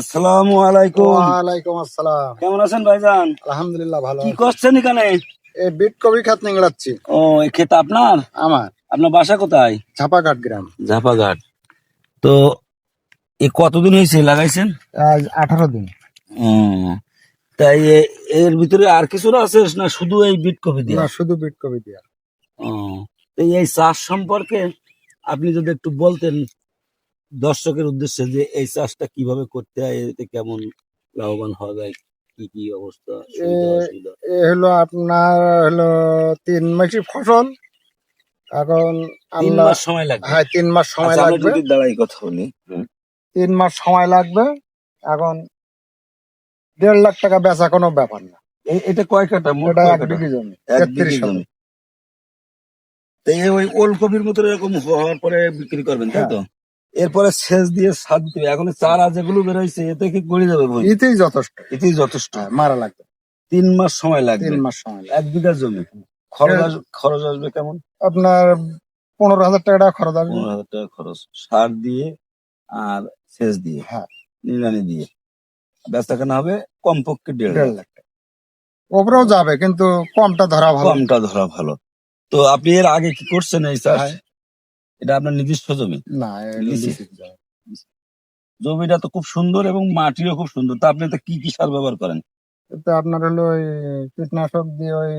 আসসালামু আলাইকুম। ওয়ালাইকুম আসসালাম। কেমন আছেন ভাইজান? আলহামদুলিল্লাহ ভালো কি করছেন এখানে? এই বিট কবি খাত নিংড়াচ্ছি ও এই ক্ষেত আপনার? আমার। আপনার বাসা কোথায়? ঝাপাঘাট গ্রাম। ঝাপাঘাট। তো এ কতদিন হয়েছে লাগাইছেন? আজ আঠারো দিন। তাই এর ভিতরে আর কিছু আছে না শুধু এই বিট কপি দিয়ে? না শুধু বিট কবি দিয়া। ও, এই চাষ সম্পর্কে আপনি যদি একটু বলতেন দর্শকের উদ্দেশ্যে যে এই চাষটা কীভাবে করতে হয় এতে কেমন লাভবান হওয়া যায় কি কি অবস্থা এ- হলো আপনার হলো তিন মাসি ফসল। এখন তিন আমরা মাস সময় লাগবে? হ্যাঁ তিন মাস সময় আচ্ছা, লাগবে। যদি দাঁড়াই কথা বলি। তিন মাস সময় লাগবে। এখন দেড় লাখ টাকা বেচা কোনো ব্যাপার না। এটা কয় কাটা মোট এক বিঘি জমি। তেত্রিশ জমি। ওই ওলকপির মতো এরকম হওয়ার পরে বিক্রি করবেন তাই তো? এরপরে সেচ দিয়ে সার দিবে। এখন চারা যেগুলো বেরোইছে এতে কি গড়ে যাবে বই? ইতেই যথেষ্ট। এতেই যথেষ্ট। হ্যাঁ, মারা লাগবে। তিন মাস সময় লাগবে। তিন মাস সময় লাগবে। এক বিঘা জমি। খরচ আস- খরচ আসবে কেমন? আপনার পনেরো হাজার টাকা টাকা খরচ আসবে। পনেরো হাজার টাকা খরচ। সার দিয়ে আর সেচ দিয়ে হ্যাঁ। নিড়ানি দিয়ে। বেচা কেনা হবে কমপক্ষে দেড় লাখ টাকা। ওপরেও যাবে কিন্তু কমটা ধরা ভালো। কমটা ধরা ভালো। তো আপনি এর আগে কি করছেন এই চাষ? হ্যাঁ। এটা আপনার নিজস্ব জমি? না। জমিটা তো খুব সুন্দর এবং মাটিও খুব সুন্দর। তা আপনি তো কি কি সার ব্যবহার করেন? এতে আপনার হলো ওই কীটনাশক দিয়ে ওই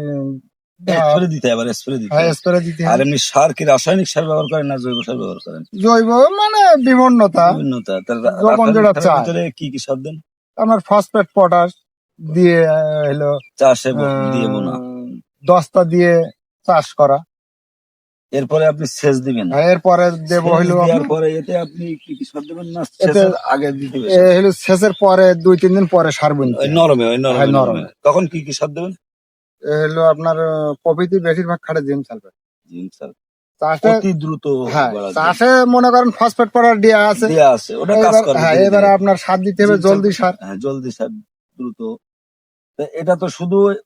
স্প্রে দিতে হয়, এবার স্প্রে দিতে হয়। স্প্রে দিতে আর এমনি সার কি রাসায়নিক সার ব্যবহার করেন না জৈব সার ব্যবহার করেন? জৈব মানে বিভিন্নতা। বিভিন্নতা। তাহলে কি কি সার দেন? আপনার ফসফেট পটাশ দিয়ে হলো চাষে দিয়ে বোনা। দস্তা দিয়ে চাষ করা। এরপরে আপনি সেচ দিবেন। এরপরে দেব হইল পরে এতে আপনি কি কি সার দেবেন না সেচের আগে দিতে হবে? এ হলো সেচের পরে দুই তিন দিন পরে সার বুনতে ওই নরমে ওই নরমে হ্যাঁ, নরমে। নরমে। তখন কি কি সার দেবেন? এ হলো আপনার প্রভৃতি বেশিরভাগ খাটে জিম চালবে জিঙ্ক সার। চাষে অতি দ্রুত হ্যাঁ চাষে মনে করেন ফসফেট পটাশ দেওয়া আছে। দেয়া আছে ওটা কাজ করবে হ্যাঁ এবারে আপনার সার দিতে হবে জলদি সার। হ্যাঁ জলদি সার দ্রুত। তা এটা তো শুধু ওই-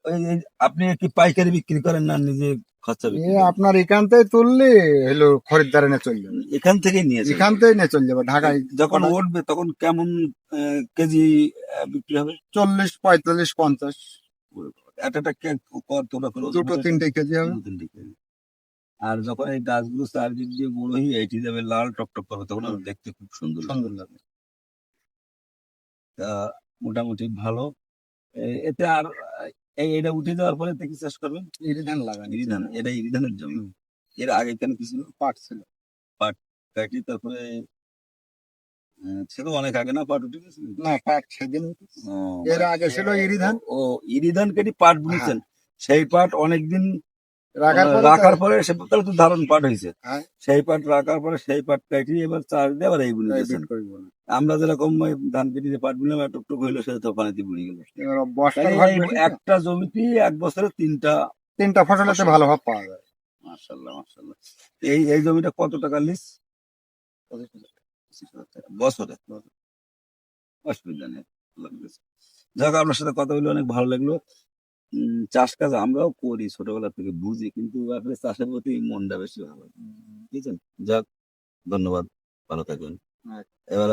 আপনি কি পাইকারি বিক্রি করেন না নিজে খরচা এ আপনার এখান থেকে তুললে হলো খরিদ্দারে নিয়ে চলে যাবে। এখান থেকে নিয়ে। এখান থেকে নিয়ে চলে যাবে ঢাকায় যখন উঠবে তখন কেমন আহ, কেজি আহ, বিক্রি হবে? চল্লিশ পঁয়তাল্লিশ পঞ্চাশ। একটা একটা কে- কত টাকা দুটো তিনটে কেজি হবে। তিনটে কেজি। আর যখন এই গাছগুলো চারদিক দিয়ে বড় হয়ে এটি যাবে লাল টকটক করবে তখন আর দেখতে খুব সুন্দর লাগবে। সুন্দর লাগে তা মোটামুটি ভালো। এ- এতে আর এই এটা উঠে যাওয়ার পরে দেখি চাষ করবেন ইরিধান লাগান। ইরিধান এটা ইরিধানের জমি। এর আগে কেন কি ছিল? পাট ছিল কাটি তারপরে ছিল অনেক আগে না পাট উঠে গেছে? না পাট সেদিন এর আগে ছিল ইরিধান ও ইরিধান কেটে পাট বুনেছেন। সেই পাট অনেকদিন রাখার পরে সে তাহলে তো ধারণ পাট হয়েছে হ্যাঁ। সেই পাট রাখার পরে সেই পাট কাটি এবার চাষ দিয়ে আবার এই বলে। আমরা যেরকম ধান কেটে যে পাট বুনলাম টুকটুক হইল সেটা তো পানিতে বুড়ে গেল। একটা জমিতে এক বছরে তিনটা তিনটা ফসলেতে ভালো ভাব পাওয়া যায়। মার্শাল্লাহ মার্শাল্লাহ এই এই জমিটা কত টাকা লিস? বছরে। অসুবিধা নেই যাক আপনার সাথে কথা বলে অনেক ভালো লাগল। চাষ কাজ আমরাও করি ছোটবেলা থেকে বুঝি। কিন্তু আসলে চাষের প্রতি মনটা বেশি ভালো। বুঝছেন? যাক ধন্যবাদ। ভালো থাকবেন। আচ্ছা। এবার